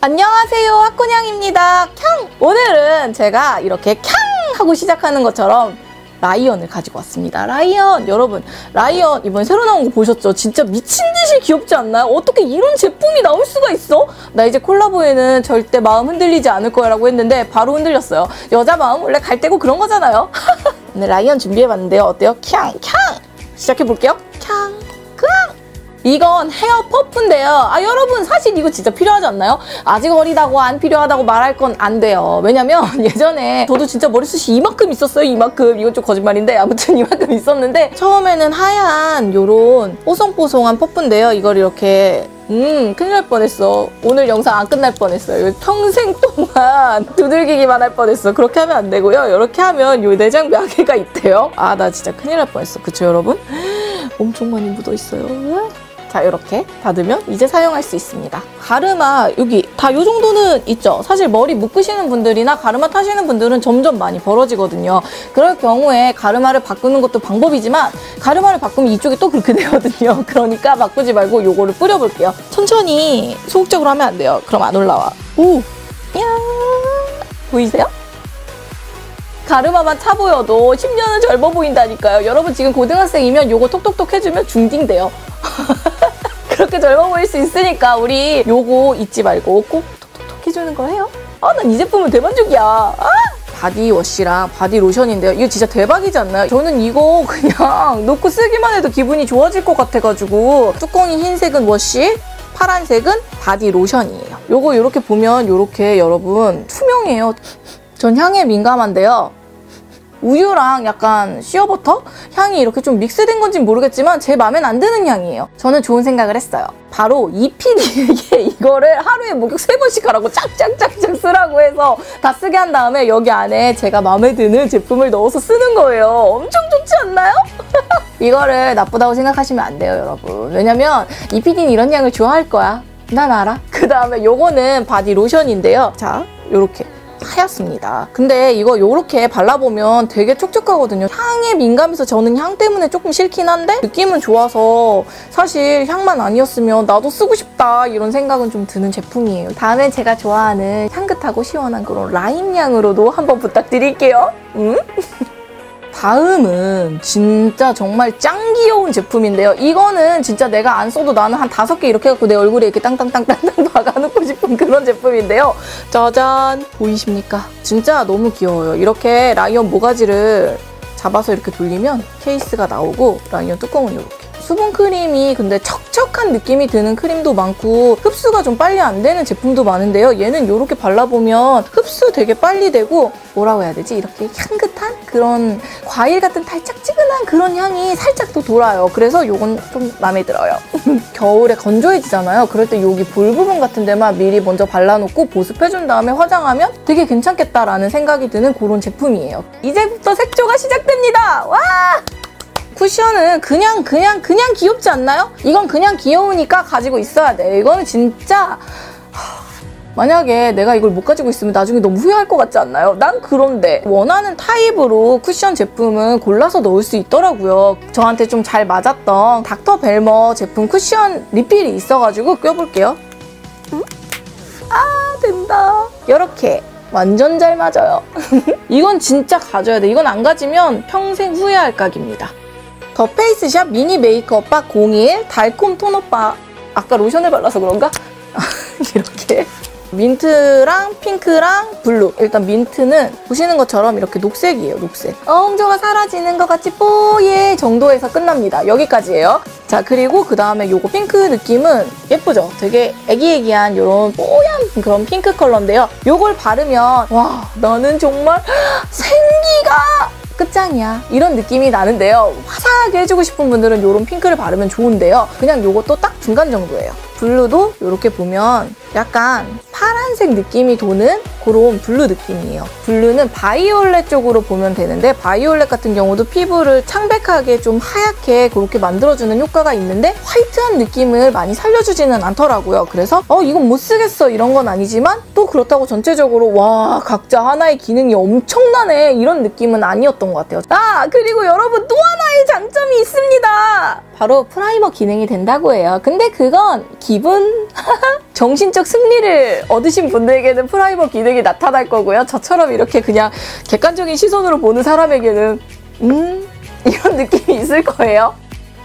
안녕하세요 학군양입니다 캉! 오늘은 제가 이렇게 캉! 하고 시작하는 것처럼 라이언을 가지고 왔습니다 라이언 여러분 라이언 이번에 새로 나온 거 보셨죠? 진짜 미친 듯이 귀엽지 않나요? 어떻게 이런 제품이 나올 수가 있어? 나 이제 콜라보에는 절대 마음 흔들리지 않을 거야 라고 했는데 바로 흔들렸어요 여자 마음 원래 갈대고 그런 거잖아요 오늘 라이언 준비해봤는데요 어때요? 캉! 캉! 시작해볼게요 캉! 캉! 이건 헤어 퍼프인데요. 아 여러분 사실 이거 진짜 필요하지 않나요? 아직 어리다고 안 필요하다고 말할 건 안 돼요. 왜냐면 예전에 저도 진짜 머리숱이 이만큼 있었어요. 이만큼. 이건 좀 거짓말인데 아무튼 이만큼 있었는데 처음에는 하얀 요런 뽀송뽀송한 퍼프인데요. 이걸 이렇게 음 큰일 날 뻔했어. 오늘 영상 안 끝날 뻔했어요. 평생 동안 두들기기만 할 뻔했어. 그렇게 하면 안 되고요. 이렇게 하면 요 내장 벽에가 있대요. 아 나 진짜 큰일 날 뻔했어. 그쵸 여러분? 엄청 많이 묻어 있어요. 자 이렇게 닫으면 이제 사용할 수 있습니다. 가르마 여기 다요 정도는 있죠. 사실 머리 묶으시는 분들이나 가르마 타시는 분들은 점점 많이 벌어지거든요. 그럴 경우에 가르마를 바꾸는 것도 방법이지만 가르마를 바꾸면 이쪽이 또 그렇게 되거든요. 그러니까 바꾸지 말고 요거를 뿌려볼게요. 천천히 소극적으로 하면 안 돼요. 그럼 안 올라와. 오! 야 보이세요? 가르마만 차 보여도 10년은 젊어 보인다니까요. 여러분 지금 고등학생이면 요거 톡톡톡 해주면 중딩 돼요. 그렇게 젊어 보일 수 있으니까 우리 요거 잊지 말고 꼭 톡톡톡 해주는 거 해요. 아, 난 이 제품은 대만족이야. 아! 바디워시랑 바디로션인데요. 이거 진짜 대박이지 않나요? 저는 이거 그냥 놓고 쓰기만 해도 기분이 좋아질 것 같아가지고 뚜껑이 흰색은 워시, 파란색은 바디로션이에요. 요거 이렇게 보면 이렇게 여러분 투명해요. 전 향에 민감한데요. 우유랑 약간 시어버터 향이 이렇게 좀 믹스된 건지 모르겠지만 제 마음엔 안 드는 향이에요. 저는 좋은 생각을 했어요. 바로 이 PD에게 이거를 하루에 목욕 세 번씩 하라고 짝짝짝짝 쓰라고 해서 다 쓰게 한 다음에 여기 안에 제가 마음에 드는 제품을 넣어서 쓰는 거예요. 엄청 좋지 않나요? 이거를 나쁘다고 생각하시면 안 돼요, 여러분. 왜냐면 이 PD는 이런 향을 좋아할 거야. 난 알아. 그 다음에 요거는 바디 로션인데요. 자, 요렇게. 하얗습니다. 근데 이거 요렇게 발라보면 되게 촉촉하거든요. 향에 민감해서 저는 향 때문에 조금 싫긴 한데 느낌은 좋아서 사실 향만 아니었으면 나도 쓰고 싶다 이런 생각은 좀 드는 제품이에요. 다음엔 제가 좋아하는 향긋하고 시원한 그런 라임 향으로도 한번 부탁드릴게요. 음? 다음은 진짜 정말 짱 귀여운 제품인데요. 이거는 진짜 내가 안 써도 나는 한 다섯 개 이렇게 해갖고 내 얼굴에 이렇게 땅땅땅땅땅 박아놓고 싶은 그런 제품인데요. 짜잔! 보이십니까? 진짜 너무 귀여워요. 이렇게 라이언 모가지를 잡아서 이렇게 돌리면 케이스가 나오고 라이언 뚜껑은 이렇게. 수분 크림이 근데 척척한 느낌이 드는 크림도 많고 흡수가 좀 빨리 안 되는 제품도 많은데요. 얘는 이렇게 발라보면 흡수 되게 빨리 되고 뭐라고 해야 되지? 이렇게 향긋한 그런 과일 같은 달짝지근한 그런 향이 살짝 또 돌아요. 그래서 이건 좀 마음에 들어요. 겨울에 건조해지잖아요. 그럴 때 여기 볼 부분 같은 데만 미리 먼저 발라놓고 보습해준 다음에 화장하면 되게 괜찮겠다라는 생각이 드는 그런 제품이에요. 이제부터 색조가 시작됩니다. 와! 쿠션은 그냥 그냥 그냥 귀엽지 않나요? 이건 그냥 귀여우니까 가지고 있어야 돼. 이거는 진짜 만약에 내가 이걸 못 가지고 있으면 나중에 너무 후회할 것 같지 않나요? 난 그런데 원하는 타입으로 쿠션 제품은 골라서 넣을 수 있더라고요. 저한테 좀 잘 맞았던 닥터 벨머 제품 쿠션 리필이 있어가지고 껴볼게요. 응? 아 된다. 이렇게 완전 잘 맞아요. 이건 진짜 가져야 돼. 이건 안 가지면 평생 후회할 각입니다. 더 페이스샵 미니 메이크업 바 01 달콤 토너 바 아까 로션을 발라서 그런가? 이렇게. 민트랑 핑크랑 블루. 일단 민트는 보시는 것처럼 이렇게 녹색이에요 녹색. 엉저가 사라지는 것 같이 뽀예 정도에서 끝납니다. 여기까지예요. 자 그리고 그 다음에 요거 핑크 느낌은 예쁘죠? 되게 애기애기한 이런 뽀얀 그런 핑크 컬러인데요. 요걸 바르면 와 나는 정말 생기가 끝장이야. 이런 느낌이 나는데요. 화사하게 해주고 싶은 분들은 이런 핑크를 바르면 좋은데요. 그냥 요것도 딱 중간 정도예요. 블루도 이렇게 보면 약간 파란색 느낌이 도는 그런 블루 느낌이에요. 블루는 바이올렛 쪽으로 보면 되는데 바이올렛 같은 경우도 피부를 창백하게 좀 하얗게 그렇게 만들어주는 효과가 있는데 화이트한 느낌을 많이 살려주지는 않더라고요. 그래서 어 이건 못 쓰겠어 이런 건 아니지만 또 그렇다고 전체적으로 와 각자 하나의 기능이 엄청나네 이런 느낌은 아니었던 것 같아요. 아 그리고 여러분 또 하나의 장점이 있습니다. 바로 프라이머 기능이 된다고 해요. 근데 그건 기분? 정신적 승리를 얻으신 분들에게는 프라이머 기능이 나타날 거고요. 저처럼 이렇게 그냥 객관적인 시선으로 보는 사람에게는 음? 이런 느낌이 있을 거예요.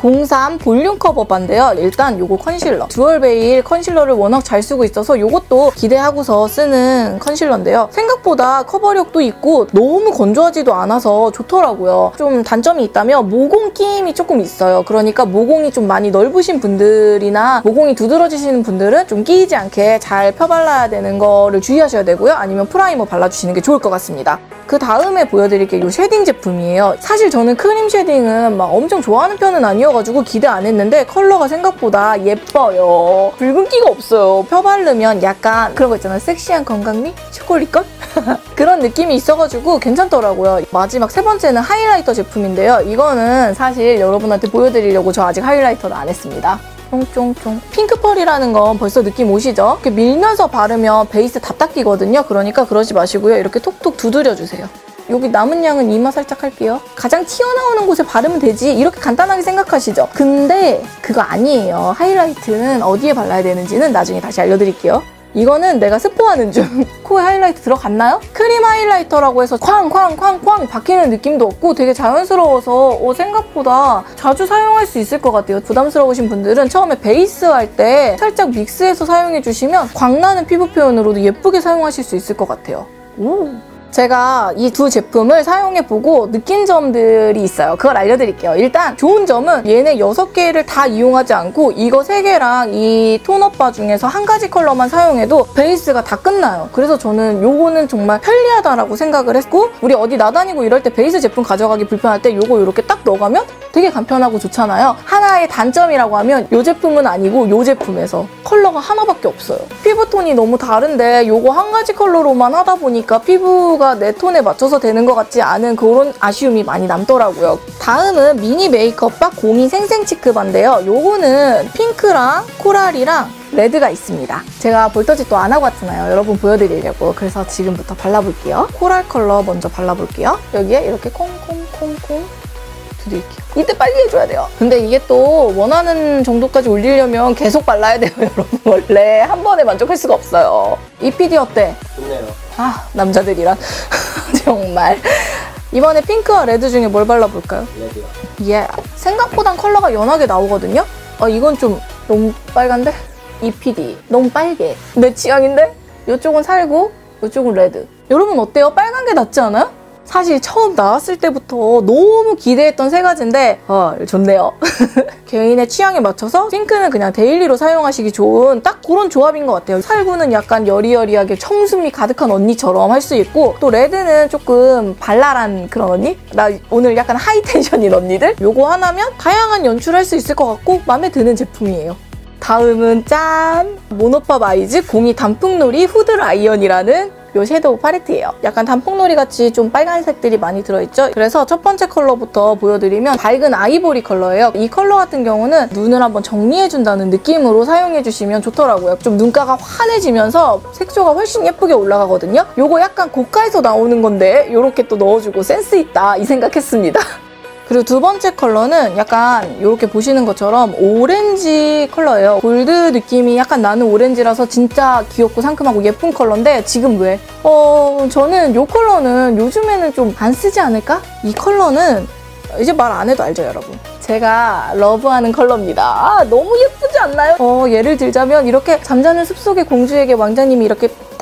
03 볼륨 커버반인데요. 일단 요거 컨실러. 듀얼 베일 컨실러를 워낙 잘 쓰고 있어서 요것도 기대하고서 쓰는 컨실러인데요. 생각보다 커버력도 있고 너무 건조하지도 않아서 좋더라고요. 좀 단점이 있다면 모공 끼임이 조금 있어요. 그러니까 모공이 좀 많이 넓으신 분들이나 모공이 두드러지시는 분들은 좀 끼이지 않게 잘 펴발라야 되는 거를 주의하셔야 되고요. 아니면 프라이머 발라주시는 게 좋을 것 같습니다. 그 다음에 보여드릴 게이 쉐딩 제품이에요. 사실 저는 크림 쉐딩은 막 엄청 좋아하는 편은 아니 어가지고 기대 안 했는데 컬러가 생각보다 예뻐요. 붉은기가 없어요. 펴바르면 약간 그런 거 있잖아요. 섹시한 건강미? 초콜릿걸? 그런 느낌이 있어가지고 괜찮더라고요. 마지막 세 번째는 하이라이터 제품인데요. 이거는 사실 여러분한테 보여드리려고 저 아직 하이라이터를 안 했습니다. 쫑쫑쫑. 핑크펄이라는 건 벌써 느낌 오시죠? 이렇게 밀면서 바르면 베이스 답답기거든요. 그러니까 그러지 마시고요. 이렇게 톡톡 두드려주세요. 여기 남은 양은 이마 살짝 할게요. 가장 튀어나오는 곳에 바르면 되지 이렇게 간단하게 생각하시죠? 근데 그거 아니에요. 하이라이트는 어디에 발라야 되는지는 나중에 다시 알려드릴게요. 이거는 내가 스포하는 중 코에 하이라이트 들어갔나요? 크림 하이라이터라고 해서 쾅쾅쾅쾅 박히는 느낌도 없고 되게 자연스러워서 어, 생각보다 자주 사용할 수 있을 것 같아요. 부담스러우신 분들은 처음에 베이스 할 때 살짝 믹스해서 사용해주시면 광나는 피부 표현으로도 예쁘게 사용하실 수 있을 것 같아요. 오. 제가 이 두 제품을 사용해보고 느낀 점들이 있어요. 그걸 알려드릴게요. 일단 좋은 점은 얘네 6개를 다 이용하지 않고 이거 3개랑 이 톤업바 중에서 한 가지 컬러만 사용해도 베이스가 다 끝나요. 그래서 저는 요거는 정말 편리하다라고 생각을 했고 우리 어디 나다니고 이럴 때 베이스 제품 가져가기 불편할 때 요거 이렇게 딱 넣어가면 되게 간편하고 좋잖아요. 하나의 단점이라고 하면 이 제품은 아니고 이 제품에서 컬러가 하나밖에 없어요. 피부톤이 너무 다른데 요거 한 가지 컬러로만 하다 보니까 피부가 내 톤에 맞춰서 되는 것 같지 않은 그런 아쉬움이 많이 남더라고요. 다음은 미니 메이크업박 공이 생생 치크바인데요. 요거는 핑크랑 코랄이랑 레드가 있습니다. 제가 볼터치 또안 하고 왔잖아요. 여러분 보여드리려고. 그래서 지금부터 발라볼게요. 코랄 컬러 먼저 발라볼게요. 여기에 이렇게 콩콩콩콩 두드릴게요. 이때 빨리 해줘야 돼요. 근데 이게 또 원하는 정도까지 올리려면 계속 발라야 돼요, 여러분. 원래 한 번에 만족할 수가 없어요. 이 PD 어때? 좋네요. 아, 남자들이란. 정말. 이번에 핑크와 레드 중에 뭘 발라볼까요? 레드요. 예. 생각보단 컬러가 연하게 나오거든요? 어, 이건 좀 너무 빨간데? 이 PD. 너무 빨개. 내 취향인데? 이쪽은 살고, 이쪽은 레드. 여러분 어때요? 빨간 게 낫지 않아요? 사실 처음 나왔을 때부터 너무 기대했던 세 가지인데 어, 좋네요. 개인의 취향에 맞춰서 핑크는 그냥 데일리로 사용하시기 좋은 딱 그런 조합인 것 같아요. 살구는 약간 여리여리하게 청순미 가득한 언니처럼 할 수 있고 또 레드는 조금 발랄한 그런 언니? 나 오늘 약간 하이텐션인 언니들? 요거 하나면 다양한 연출할 수 있을 것 같고 마음에 드는 제품이에요. 다음은 짠! 모노팝 아이즈 공이 단풍놀이 후드 라이언이라는 요 섀도우 팔레트예요. 약간 단풍놀이 같이 좀 빨간색들이 많이 들어있죠? 그래서 첫 번째 컬러부터 보여드리면 밝은 아이보리 컬러예요. 이 컬러 같은 경우는 눈을 한번 정리해준다는 느낌으로 사용해주시면 좋더라고요. 좀 눈가가 환해지면서 색조가 훨씬 예쁘게 올라가거든요? 요거 약간 고가에서 나오는 건데 이렇게 또 넣어주고 센스 있다 이 생각했습니다. 그리고 두 번째 컬러는 약간 이렇게 보시는 것처럼 오렌지 컬러예요. 골드 느낌이 약간 나는 오렌지라서 진짜 귀엽고 상큼하고 예쁜 컬러인데 지금 왜? 어 저는 이 컬러는 요즘에는 좀 안 쓰지 않을까? 이 컬러는 이제 말 안 해도 알죠 여러분. 제가 러브하는 컬러입니다. 아, 너무 예쁘지 않나요? 어, 예를 들자면 이렇게 잠자는 숲속의 공주에게 왕자님이 이렇게 딱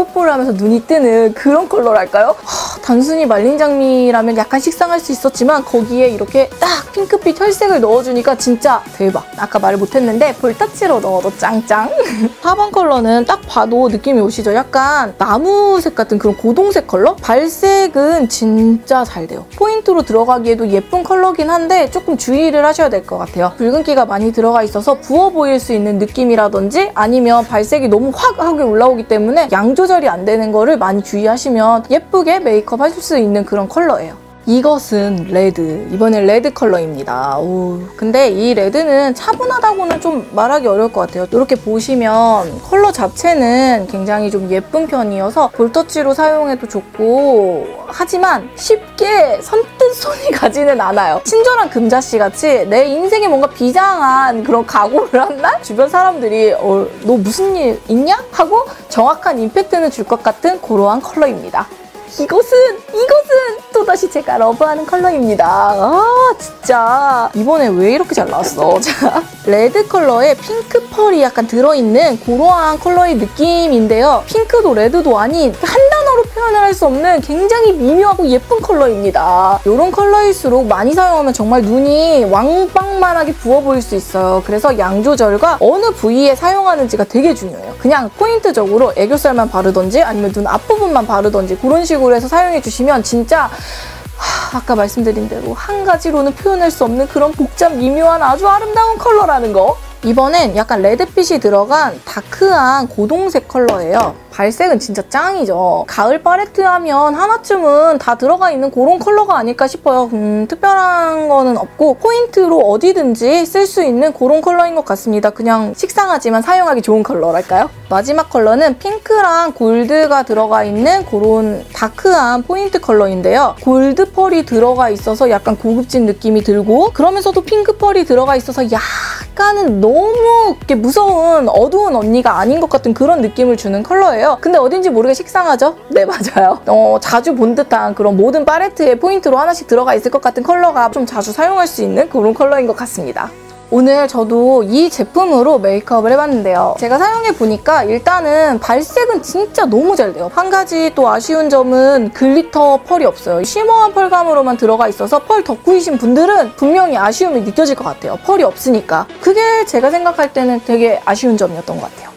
뽀뽀를 하면서 눈이 뜨는 그런 컬러랄까요? 하, 단순히 말린 장미라면 약간 식상할 수 있었지만 거기에 이렇게 딱 핑크빛 혈색을 넣어주니까 진짜 대박. 아까 말을 못했는데 볼터치로 넣어도 짱짱. 4번 컬러는 딱 봐도 느낌이 오시죠? 약간 나무색 같은 그런 고동색 컬러? 발색은 진짜 잘 돼요. 포인트로 들어가기에도 예쁜 컬러긴 한데 조금 주의를 하셔야 될 것 같아요. 붉은기가 많이 들어가 있어서 부어 보일 수 있는 느낌이라든지 아니면 발색이 너무 확 하게 올라오기 때문에 양조 절이 안 되는 거를 많이 주의하시면 예쁘게 메이크업 하실 수 있는 그런 컬러예요. 이것은 레드. 이번엔 레드 컬러입니다. 오, 근데 이 레드는 차분하다고는 좀 말하기 어려울 것 같아요. 이렇게 보시면 컬러 자체는 굉장히 좀 예쁜 편이어서 볼터치로 사용해도 좋고 하지만 쉽게 선뜻 손이 가지는 않아요. 친절한 금자씨 같이 내 인생에 뭔가 비장한 그런 각오를 한 날 주변 사람들이 어, 너 무슨 일 있냐? 하고 정확한 임팩트는 줄 것 같은 그러한 컬러입니다. 이것은 이것은 제가 러브하는 컬러입니다. 아 진짜 이번에 왜 이렇게 잘 나왔어? 자 레드 컬러에 핑크 펄이 약간 들어있는 그러한 컬러의 느낌인데요. 핑크도 레드도 아닌 한 단어로 표현을 할 수 없는 굉장히 미묘하고 예쁜 컬러입니다. 이런 컬러일수록 많이 사용하면 정말 눈이 왕빵만하게 부어 보일 수 있어요. 그래서 양 조절과 어느 부위에 사용하는지가 되게 중요해요. 그냥 포인트적으로 애교살만 바르던지 아니면 눈 앞부분만 바르던지 그런 식으로 해서 사용해 주시면 진짜 하, 아까 말씀드린 대로 한 가지로는 표현할 수 없는 그런 복잡 미묘한 아주 아름다운 컬러라는 거. 이번엔 약간 레드빛이 들어간 다크한 고동색 컬러예요. 발색은 진짜 짱이죠. 가을 팔레트 하면 하나쯤은 다 들어가 있는 그런 컬러가 아닐까 싶어요. 음, 특별한 거는 없고 포인트로 어디든지 쓸 수 있는 그런 컬러인 것 같습니다. 그냥 식상하지만 사용하기 좋은 컬러랄까요? 마지막 컬러는 핑크랑 골드가 들어가 있는 그런 다크한 포인트 컬러인데요. 골드 펄이 들어가 있어서 약간 고급진 느낌이 들고 그러면서도 핑크 펄이 들어가 있어서 약간은 너무 무서운 어두운 언니가 아닌 것 같은 그런 느낌을 주는 컬러예요. 근데 어딘지 모르게 식상하죠? 네, 맞아요. 어, 자주 본 듯한 그런 모든 팔레트에 포인트로 하나씩 들어가 있을 것 같은 컬러가 좀 자주 사용할 수 있는 그런 컬러인 것 같습니다. 오늘 저도 이 제품으로 메이크업을 해봤는데요. 제가 사용해보니까 일단은 발색은 진짜 너무 잘 돼요. 한 가지 또 아쉬운 점은 글리터 펄이 없어요. 쉬머한 펄감으로만 들어가 있어서 펄 덕후이신 분들은 분명히 아쉬움이 느껴질 것 같아요. 펄이 없으니까. 그게 제가 생각할 때는 되게 아쉬운 점이었던 것 같아요.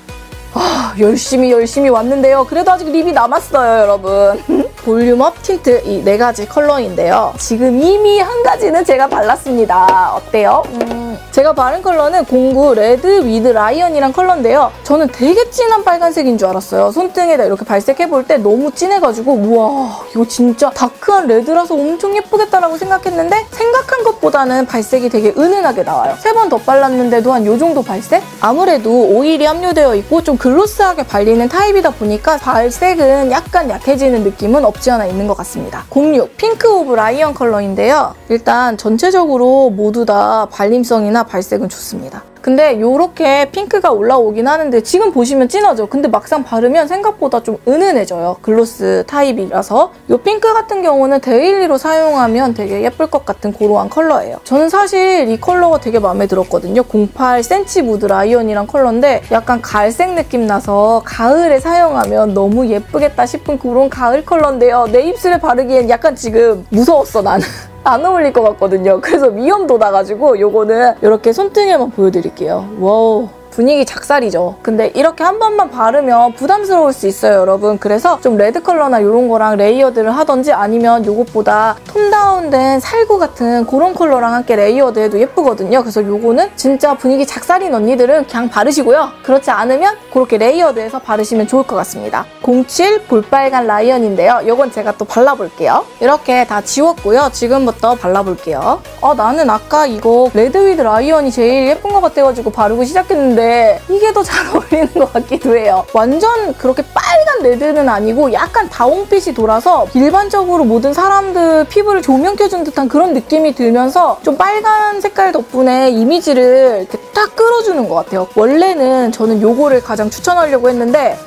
아, 열심히 열심히 왔는데요. 그래도 아직 립이 남았어요, 여러분. 볼륨업 틴트 이 네 가지 컬러인데요. 지금 이미 한 가지는 제가 발랐습니다. 어때요? 음, 제가 바른 컬러는 09 레드 위드 라이언이란 컬러인데요. 저는 되게 진한 빨간색인 줄 알았어요. 손등에다 이렇게 발색해볼 때 너무 진해가지고 우와 이거 진짜 다크한 레드라서 엄청 예쁘겠다라고 생각했는데 생각한 것보다는 발색이 되게 은은하게 나와요. 세 번 더 발랐는데도 한이 정도 발색? 아무래도 오일이 함유되어 있고 좀 글로스하게 발리는 타입이다 보니까 발색은 약간 약해지는 느낌은 없지 않아 있는 것 같습니다. 06 핑크 오브 라이언 컬러인데요. 일단 전체적으로 모두 다 발림성이나 발색은 좋습니다. 근데 이렇게 핑크가 올라오긴 하는데 지금 보시면 진하죠? 근데 막상 바르면 생각보다 좀 은은해져요. 글로스 타입이라서 이 핑크 같은 경우는 데일리로 사용하면 되게 예쁠 것 같은 고로한 컬러예요. 저는 사실 이 컬러가 되게 마음에 들었거든요. 08 센치 무드 라이언이란 컬러인데 약간 갈색 느낌 나서 가을에 사용하면 너무 예쁘겠다 싶은 그런 가을 컬러인데요. 내 입술에 바르기엔 약간 지금 무서웠어 나는. 안 어울릴 것 같거든요. 그래서 위험 돋아가지고 요거는 이렇게 손등에만 보여드릴게요. 와우. 분위기 작살이죠. 근데 이렇게 한 번만 바르면 부담스러울 수 있어요, 여러분. 그래서 좀 레드 컬러나 이런 거랑 레이어드를 하던지 아니면 이것보다 톤 다운된 살구 같은 그런 컬러랑 함께 레이어드 해도 예쁘거든요. 그래서 이거는 진짜 분위기 작살인 언니들은 그냥 바르시고요. 그렇지 않으면 그렇게 레이어드해서 바르시면 좋을 것 같습니다. 07 볼빨간 라이언인데요. 이건 제가 또 발라볼게요. 이렇게 다 지웠고요. 지금부터 발라볼게요. 아, 나는 아까 이거 레드 위드 라이언이 제일 예쁜 것 같아가지고 바르고 시작했는데 있는데 이게 더 잘 어울리는 것 같기도 해요. 완전 그렇게 빨간 레드는 아니고 약간 다홍빛이 돌아서 일반적으로 모든 사람들 피부를 조명 켜준 듯한 그런 느낌이 들면서 좀 빨간 색깔 덕분에 이미지를 이렇게 딱 끌어주는 것 같아요. 원래는 저는 요거를 가장 추천하려고 했는데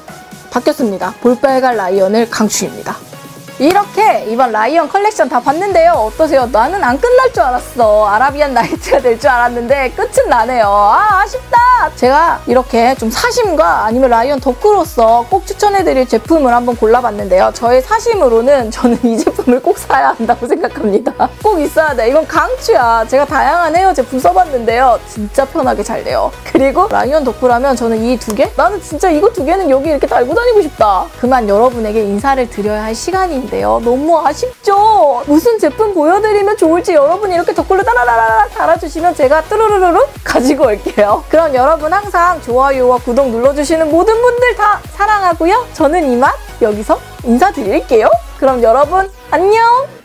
바뀌었습니다. 볼빨간 라이언을 강추입니다. 이렇게 이번 라이언 컬렉션 다 봤는데요. 어떠세요? 나는 안 끝날 줄 알았어. 아라비안 나이트가 될 줄 알았는데 끝은 나네요. 아 아쉽다. 제가 이렇게 좀 사심과 아니면 라이언 덕후로서 꼭 추천해드릴 제품을 한번 골라봤는데요. 저의 사심으로는 저는 이 제품을 꼭 사야 한다고 생각합니다. 꼭 있어야 돼. 이건 강추야. 제가 다양한 헤어 제품 써봤는데요. 진짜 편하게 잘 돼요. 그리고 라이언 덕후라면 저는 이 두 개? 나는 진짜 이거 두 개는 여기 이렇게 달고 다니고 싶다. 그만 여러분에게 인사를 드려야 할 시간이 있는데요. 너무 아쉽죠? 무슨 제품 보여드리면 좋을지 여러분이 이렇게 댓글로 따라라라 달아주시면 제가 뚜루루루루 가지고 올게요. 그럼 여러분 항상 좋아요와 구독 눌러주시는 모든 분들 다 사랑하고요. 저는 이만 여기서 인사드릴게요. 그럼 여러분 안녕!